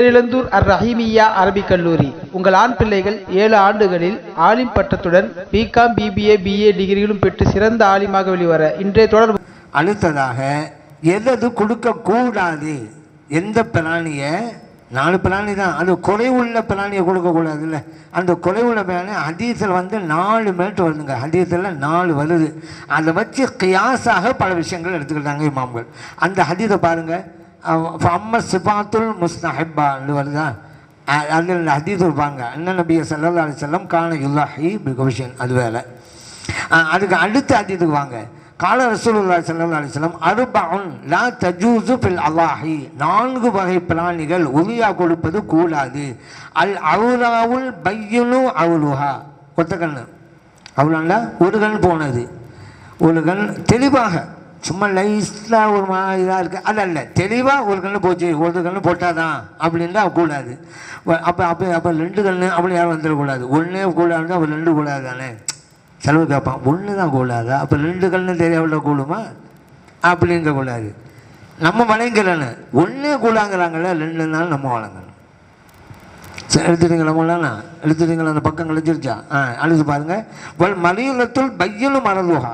பேரிழந்தூர் அர் ரஹீமியா அரபிக் கல்லூரி. உங்கள் ஆண் பிள்ளைகள் ஏழு ஆண்டுகளில் ஆலிம் பட்டத்துடன் பிகாம் பிபிஏ பிஏ டிகிரிகளும் பெற்று சிறந்த ஆலிமாக வெளிவர இன்றைய தொடர்பு அடுத்ததாக எதது கொடுக்கக்கூடாது? எந்த பிராணியை? நாலு பிராணி தான். அது குறைவுள்ள பிராணியை கொடுக்கக்கூடாதுல்ல. அந்த குறைவுள்ள பிராணி ஹதீஸில் வந்து நாலு மேட்டு வருதுங்க. ஹதீஸில் நாலு வருது. அதை வச்சு கியாஸாக பல விஷயங்கள் எடுத்துக்கிட்டாங்க இமாம்கள். அந்த ஹதீஸை பாருங்கள் அம்ம சிபாத்துல் முஸ்தஹிப்பான்னு வருதா? அதில் ஹதீஸ் இருப்பாங்க. அண்ணன் நபிய சல்லா அலிசல்லம் கான யுல்லாஹி பிகோஷன் அது வேலை அதுக்கு அடுத்து அதீதுக்கு வாங்க. கால ரசூலுல்லா சல்லா அலைஹி வஸல்லம் அர்பஉன் லா தஜூசு பில் அல்லாஹி. நான்கு வகை பிராணிகள் உரியா கொடுப்பது கூடாது. அல் அவுலாவுல் பையனு அவுலுஹா. கொத்த கண்ணு. அவ்வளோல ஒரு கண் போனது. ஒரு கண் தெளிவாக. சும்மா லைஸ்டாக ஒரு மா இதாக இருக்குது அதல்ல தெளிவாக ஒரு கண்ணு போச்சு ஒரு கண்ணு போட்டாதான் அப்படின்னா கூடாது. அப்போ அப்போ அப்போ ரெண்டு கண்ணு அப்படி யாரும் வந்துடக்கூடாது. ஒன்றே கூடாது அப்போ ரெண்டு கூடாது தானே? செலவு கேட்பான். ஒன்று தான் கூடாதா? அப்போ ரெண்டு கண்ணு தெரியாமல் கூடுமா? அப்படிங்க கூடாது. நம்ம வழங்கலன்னு ஒன்றே கூடாங்கிறாங்களே ரெண்டு நாள் நம்ம வழங்கணும் சரி எடுத்துட்டீங்களா மூலனா எடுத்துட்டீங்களா? அந்த பக்கம் கழிச்சிருச்சா ஆ அழுது பாருங்கள் வல் மலியுலத்துள் பையலும் மறந்துவா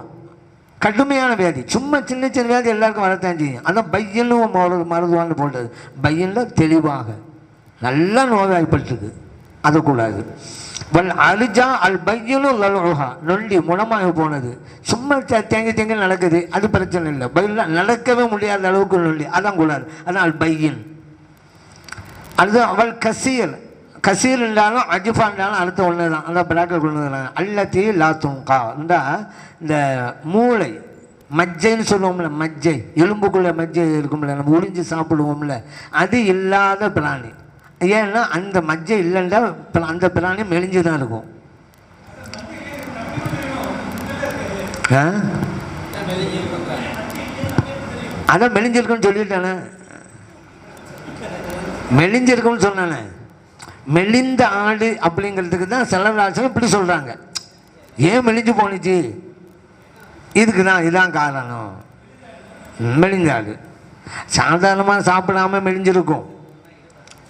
கடுமையான வியாதி. சும்மா சின்ன சின்ன வியாதி எல்லாருக்கும் வரத்தான் செய்யும். அதான் பையனும் மருது மருதுவான்னு போட்டது. பையனில் தெளிவாக நல்லா நோய்வாய்ப்பட்டுருக்கு அது கூடாது வல் அலிஜா அல் பையனும் லலோகா நொண்டி முனமாக போனது. சும்மா தே- தேங்கி தேங்கி நடக்குது. அது பிரச்சனை இல்லை. பையனில் நடக்கவே முடியாத அளவுக்கு நொண்டி. அதான் கூடாது. அதான் அல் பையன். அது அவள் கசியல். கசீர் இருந்தாலும் அஜிஃபா இருந்தாலும் அடுத்த ஒன்று தான் அந்த பிளாக்கில் கொண்டு வந்தாங்க. அல்லத்தி லாத்துங்கா இந்த இந்த மூளை மஜ்ஜைன்னு சொல்லுவோம்ல மஜ்ஜை. எலும்புக்குள்ள மஜ்ஜை இருக்கும்ல நம்ம உறிஞ்சி சாப்பிடுவோம்ல அது இல்லாத பிராணி. ஏன்னா அந்த மஜ்ஜை இல்லைன்னா அந்த பிராணி மெலிஞ்சு தான் இருக்கும். ஆ? அதான் மெலிஞ்சிருக்குன்னு சொல்லிட்டானே. மெலிஞ்சிருக்கும்னு சொன்னானே. மெலிந்த ஆடு அப்படிங்கிறதுக்கு தான் செலவராசன் இப்படி சொல்கிறாங்க ஏன் மெலிஞ்சு போணுச்சு? இதுக்கு தான் இதுதான் காரணம். மெலிந்த ஆடு. சாதாரணமாக சாப்பிடாம மெலிஞ்சிருக்கும்.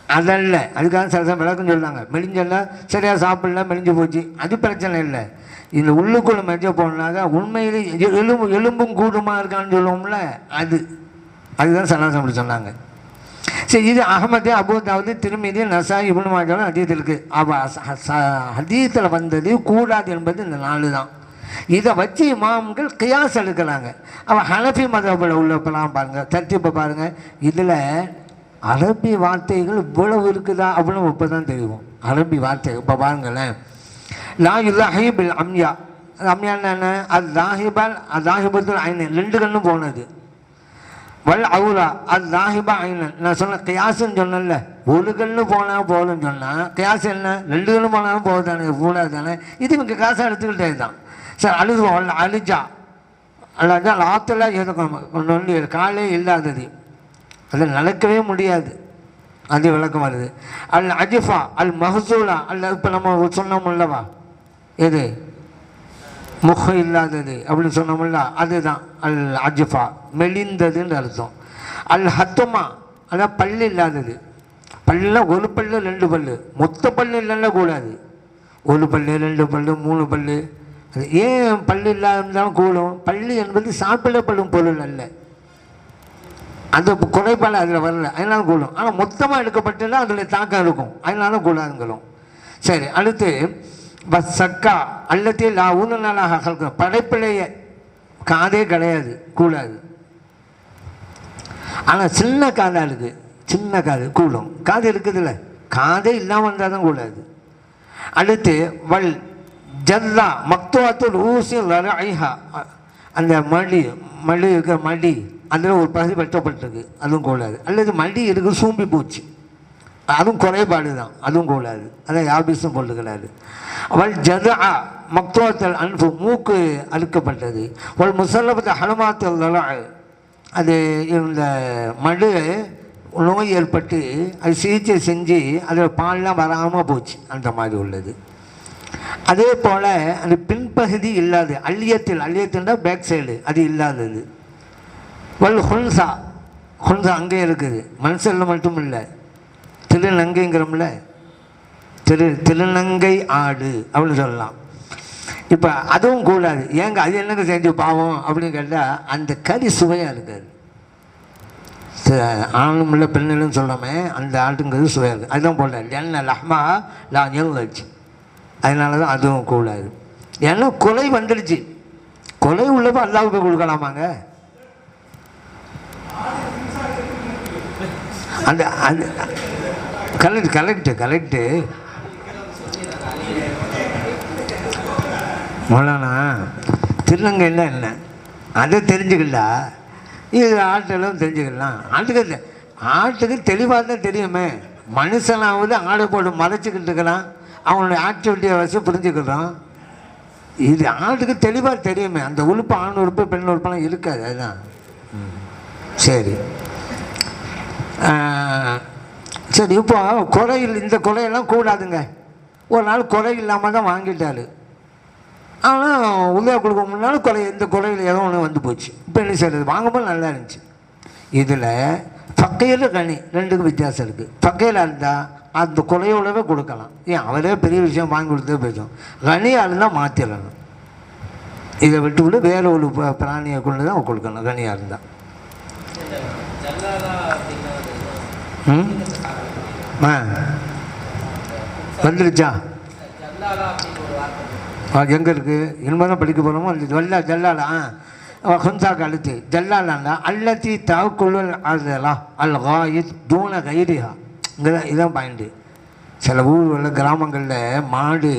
அதல்ல அதுக்காக சில சமயம் விளக்கம் சொல்கிறாங்க மெலிஞ்சல்ல சரியாக சாப்பிடல மெலிஞ்சு போச்சு. அது பிரச்சனை இல்லை. இந்த உள்ளுக்குள்ளே மெஜ போனாக்கா உண்மையிலே எலும்பு எலும்பும் கூடுமா இருக்கான்னு சொல்லுவோம்ல அது. அதுதான் சனாசம் அப்படி சொன்னாங்க. சரி இது அகமது அபுதாவது திருமதி நசா இபுன் மாஜாலும் அதீதம் இருக்குது அவள் ஹதீத்தில் வந்தது கூடாது என்பது இந்த நாலு தான். இதை வச்சு இமாம்கள் கியாஸ் எடுக்கிறாங்க. அவன் ஹலஃபி மதபில் உள்ளப்பெல்லாம் பாருங்கள் தர்த்திப்பை பாருங்கள் இதில் அரபி வார்த்தைகள் இவ்வளவு இருக்குதா? அப்படின்னு இப்போ தான் தெரியும். அரபி வார்த்தை இப்போ பாருங்களேன். லா இல்லாஹிபில் அம்யா. அம்யான்னு என்ன? அது தாஹிபால் அது தாஹிபத்தில் ரெண்டு கண்ணும் போனது. வல் அவுலா அது தாஹிபா ஐனன் நான் சொன்ன கியாசுன்னு சொன்னேன்ல ஒரு கல்லு போனால் போதும்னு சொன்னால் கியாஸ் என்ன ரெண்டு கண்ணு போனாலும் போகுது தானே கூடாது தானே இது இவங்க காசை எடுத்துக்கிட்டே தான் சார் அழுதுவோம் அழிஜா அல்லது ஆற்றுல எதுக்கும் நொண்டி காலே இல்லாதது அது நடக்கவே முடியாது அது விளக்கம் வருது அல் அஜிஃபா அல் மஹசூலா அல்ல இப்போ நம்ம சொன்னோம்லவா எது முகம் இல்லாதது அப்படின்னு சொன்னோம்ல அதுதான். அல் அஜிஃபா மெலிந்ததுன்னு அர்த்தம். அல் ஹத்துமா அதான் பல்லு இல்லாதது. பல்ல ஒரு பல்லு ரெண்டு பல்லு. மொத்த பல்லு இல்லைன்னா கூடாது. ஒரு பல்லு ரெண்டு பல்லு மூணு பல்லு. அது ஏன் பல்லு இல்லாத கூடும்? பல்லு என்பது சாப்பிடப்படும் பொருள் அல்ல. அந்த குறைபாடு அதில் வரல. அதனால கூடும். ஆனால் மொத்தமாக எடுக்கப்பட்டதுன்னா அதில் தாக்கம் இருக்கும். அதனால கூடாதுங்களும் சரி அடுத்து சக்கா அல்லத்தே லா ஊனலாக கல்க படைப்பிலைய காதே கிடையாது கூடாது. ஆனால் சின்ன காதாக இருக்குது சின்ன காது கூடும். காது இருக்குதுல்ல காதே இல்லாமல் இருந்தால் தான் கூடாது. அடுத்து வல் ஜல்லா மக்துவாத்துல் ஊசி ஐஹா அந்த மடி மடி இருக்கிற மடி அதில் ஒரு பகுதி வெட்டப்பட்டிருக்கு அதுவும் கூடாது. அல்லது மடி இருக்குது சூம்பி போச்சு. அதுவும் குறைபாடு தான் அதுவும் கூடாது அதான் யாபிஸும் கொள்ளுகிறாரு அவள் ஜதா மக்துவத்தல் அன்பு மூக்கு அழுக்கப்பட்டது ஒரு முசல்லபத்தை ஹனுமாத்தல் அது இந்த மடு நோய் ஏற்பட்டு அது சிகிச்சை செஞ்சு அதில் பால்லாம் வராமல் போச்சு. அந்த மாதிரி உள்ளது. அதே போல் அந்த பின்பகுதி இல்லாது அள்ளியத்தில் அள்ளியத்தில்னா பேக் சைடு அது இல்லாதது. வல் ஹுன்சா ஹுன்சா அங்கே இருக்குது. மனுஷனில் மட்டும் இல்லை திருநங்கைங்கிறோம்ல? திரு திருநங்கை ஆடு அப்படின்னு சொல்லலாம். இப்போ அதுவும் கூடாது. ஏங்க அது என்னங்க செஞ்சு பாவம் அப்படின்னு கேட்டால் அந்த கறி சுவையாக இருக்காது. ஆணும் இல்லை பெண்ணிலும் சொல்லாமே அந்த ஆட்டுங்கிறது சுவையாக இருக்குது அதுதான் போடாது என்ன லஹ்மா நான் வச்சு அதனால தான் அதுவும் கூடாது. ஏன்னா கொலை வந்துடுச்சு. கொலை உள்ளப்போ அல்லாவுக்கு கொடுக்கலாமாங்க? அந்த அந்த கரெக்ட் கரெக்டு கரெக்டு மௌலானா திருநங்கைன்னா என்ன? அதை தெரிஞ்சுக்கலா இது ஆட்டெல்லாம் தெரிஞ்சுக்கலாம். ஆட்டுக்கு ஆட்டுக்கு தெளிவாக தான் தெரியுமே. மனுஷனாவது ஆடை போட்டு மறைச்சிக்கிட்டு இருக்கிறான். அவனுடைய ஆக்டிவிட்டியை வச்சு புரிஞ்சுக்கிறான் இது ஆட்டுக்கு தெளிவாக தெரியுமே. அந்த உறுப்பு ஆண் உறுப்பு பெண் உறுப்பெல்லாம் இருக்காது அதுதான். சரி. சரி இப்போ குறையில் இந்த குறையெல்லாம் கூடாதுங்க. ஒரு நாள் குறை இல்லாமல் தான் வாங்கிட்டாரு. ஆனால் உள்ளே கொடுக்க முன்னாலும் குறை இந்த குறையில் ஏதோ ஒன்று வந்து போச்சு. இப்போ என்ன செய்யறது? வாங்கும்போது நல்லா இருந்துச்சு. இதில் ஃபக்கையில் கனி ரெண்டுக்கும் வித்தியாசம் இருக்குது ஃபக்கையில் இருந்தால் அந்த குறையோடவே கொடுக்கலாம். ஏன் அவரே பெரிய விஷயம் வாங்கி கொடுத்தே பேசும் கனியாக இருந்தால் மாற்றிடணும் இதை விட்டு விட்டு வேற ஒரு பிராணியை கொண்டு தான் கொடுக்கணும் கனியாக இருந்தால் ம்? ஆ வந்துருச்சா? எங்கே இருக்குது இனிமேல் தான் படிக்க போகிறோமோ அந்த ஜல்லா ஜல்லாலா? ஆ அழுத்து. ஜல்லாலாண்டா அல்லத்தி தாக்குள்ளல் அதெல்லாம் அல் காயித் தூண கைரியா இங்கே தான் இதான் பாயிண்ட்டு சில ஊர்களில் கிராமங்களில் மாடு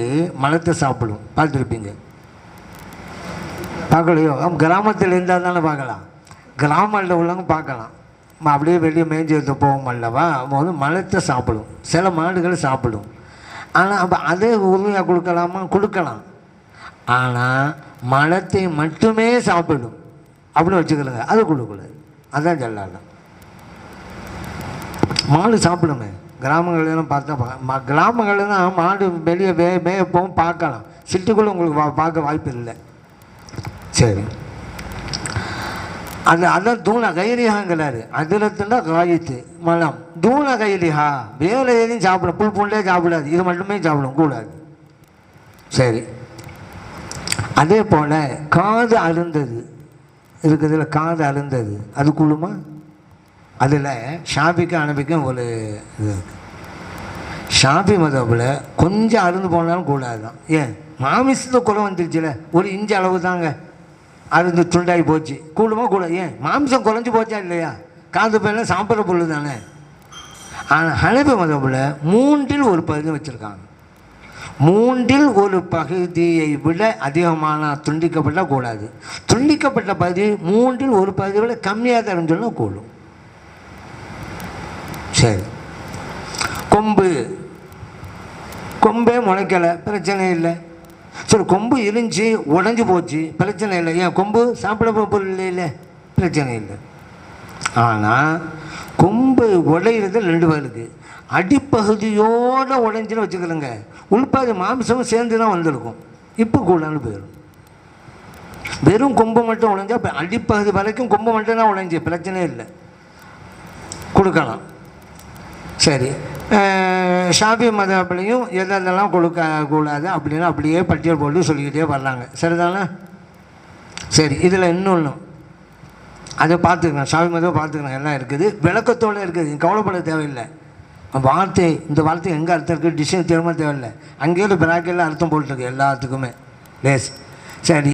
மலத்தை சாப்பிடும். பார்த்துருப்பீங்க. பார்க்கலையோ? கிராமத்தில் இருந்தால் தானே பார்க்கலாம். கிராமத்தில் உள்ளவங்க பார்க்கலாம். அப்படியே வெளியே மேய்ஞ்சி எடுத்து அல்லவா? போது மலத்தை சாப்பிடும். சில மாடுகள் சாப்பிடும். ஆனால் அப்போ அதே உரிமையாக கொடுக்கலாமா? கொடுக்கலாம். ஆனால் மலத்தை மட்டுமே சாப்பிடும். அப்படின்னு வச்சுக்கலங்க அது கொடுக்கக்கூடாது. அதான் சொல்லலாம் மாடு சாப்பிடுமே. கிராமங்கள்லாம் பார்த்தா கிராமங்கள்லாம் ம- மாடு வெளியே மே மேயப்போவும் பார்க்கலாம். சிட்டிக்குள்ளே உங்களுக்கு வா பார்க்க வாய்ப்பு இல்லை. சரி. அந்த அதான் தூண கைலிஹாங்கிறாரு அதிரத்துனா காயித்து மலம். தூண கைலிஹா வேலை எதையும் சாப்பிட புல் புல்லே சாப்பிடாது. இது மட்டுமே சாப்பிடும் கூடாது. சரி. அதே போல் காது அருந்தது இருக்கிறதுல காது அருந்தது அது குழுமா அதில் ஷாபிக்கும் அனுப்பிக்கும் ஒரு இது ஷாபி மதப்பில் கொஞ்சம் அருந்து போனாலும் கூடாது தான் ஏன்? மாமிசத்தை குறை வந்துருச்சுல. ஒரு இன்ச்சு அளவு தாங்க அருந்து துண்டாகி போச்சு. கூடுமா கூட. ஏன்? மாம்சம் குறைஞ்சி போச்சா இல்லையா? காது பையில சாப்பிட்ற பொருள் தானே? ஆனால் ஹனபி மதபில் மூன்றில் ஒரு பகுதி வச்சுருக்காங்க. மூன்றில் ஒரு பகுதியை விட அதிகமான துண்டிக்கப்பட்டால் கூடாது. துண்டிக்கப்பட்ட பகுதி மூன்றில் ஒரு பகுதியை விட கம்மியாக தான் இருந்துச்சுன்னா கூடும். சரி. கொம்பு. கொம்பே முளைக்கலை. பிரச்சனை இல்லை. சரி கொம்பு இருந்துச்சு உடஞ்சி போச்சு. பிரச்சனை இல்லை. ஏன் கொம்பு சாப்பிட போகிற பொருள் இல்லை பிரச்சனை இல்லை. ஆனால் கொம்பு உடையிறது ரெண்டு பேருக்கு அடிப்பகுதியோடு உடஞ்சின்னு வச்சுக்கிறேங்க உள்பாதி மாம்சமும் சேர்ந்து தான் வந்திருக்கும். இப்போ கூடான்னு போயிடும் வெறும் கொம்பு மட்டும் உடைஞ்சா அடிப்பகுதி வரைக்கும் கொம்பு மட்டும் தான் உடைஞ்சி. பிரச்சனை இல்லை. கொடுக்கலாம். சரி. அஹ் ஷாஃபி மதப்பிலையும் எதெல்லாம் கொடுக்க கூடாது அப்படின்னு அப்படியே பட்டியல் போட்டு சொல்லிக்கிட்டே வர்றாங்க. சரிதானே? சரி இதில் இன்னொன்று அதை பார்த்துக்கலாம் ஷாஃபி மதம் பார்த்துக்கலாம் எல்லாம் இருக்குது. விளக்கத்தோடு இருக்குது. கவலைப்பட தேவையில்லை. வார்த்தை இந்த வார்த்தை எங்கே அர்த்தம் இருக்குது டிசைன் திரும்ப தேவையில்லை. அங்கேயே பிராக்கெல்லாம் அர்த்தம் போட்டுருக்கு எல்லாத்துக்குமே. லேஸ் சரி.